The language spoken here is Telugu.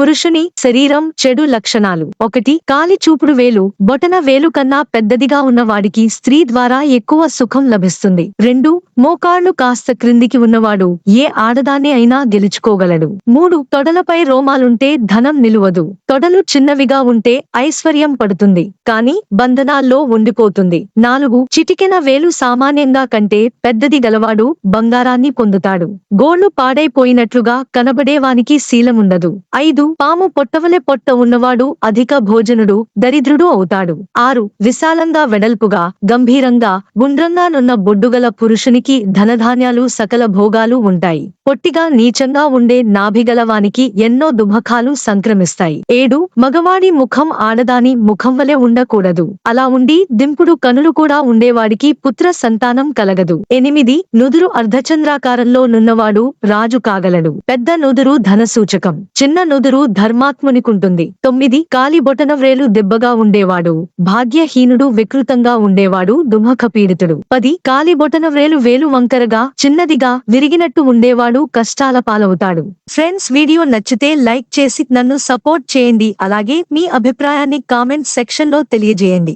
పురుషుని శరీరం చెడు లక్షణాలు. ఒకటి కాలి చూపుడు వేలు బొటన వేలు కన్నా పెద్దదిగా ఉన్నవాడికి స్త్రీ ద్వారా ఎక్కువ సుఖం లభిస్తుంది. రెండు మోకాళ్ళు కాస్త క్రిందికి ఉన్నవాడు ఏ ఆడదాన్ని అయినా గెలుచుకోగలడు. మూడు తొడలపై రోమాలుంటే ధనం నిలువదు. తొడలు చిన్నవిగా ఉంటే ఐశ్వర్యం పడుతుంది కాని బంధనాల్లో ఉండిపోతుంది. నాలుగు చిటికెన వేలు సామాన్యంగా కంటే పెద్దది గలవాడు బంగారాన్ని పొందుతాడు. గోళ్ళు పాడైపోయినట్లుగా కనబడేవానికి శీలముండదు. ఐదు పాము పొట్టవలె పొట్ట ఉన్నవాడు అధిక భోజనుడు దరిద్రుడు అవుతాడు. ఆరు విశాలంగా వెడల్పుగా గంభీరంగా గుండ్రంగానున్న బొడ్డుగల పురుషునికి ధనధాన్యాలు సకల భోగాలు ఉంటాయి. పొట్టిగా నీచంగా ఉండే నాభిగలవానికి ఎన్నో దుభకాలు సంక్రమిస్తాయి. ఏడు మగవాడి ముఖం ఆడదాని ముఖం వలె ఉండకూడదు. అలా ఉండి దింపుడు కనులు కూడా ఉండేవాడికి పుత్ర సంతానం కలగదు. ఎనిమిది నుదురు అర్ధచంద్రాకారంలో నున్నవాడు రాజు కాగలడు పెద్ద నుదురు ధన సూచకం చిన్న నుదురు ధర్మాత్మునికుంటుంది. తొమ్మిది కాలి బొటన వ్రేలు దెబ్బగా ఉండేవాడు. భాగ్యహీనుడు వికృతంగా ఉండేవాడు దుమఖ పీడితుడు పది కాలి బొటన వ్రేలు వేలు వంకరగా చిన్నదిగా విరిగినట్టు ఉండేవాడు కష్టాల పాలవుతాడు. ఫ్రెండ్స్ వీడియో నచ్చితే లైక్ చేసి నన్ను సపోర్ట్ చేయండి. అలాగే మీ అభిప్రాయాన్ని కామెంట్ సెక్షన్లో తెలియజేయండి.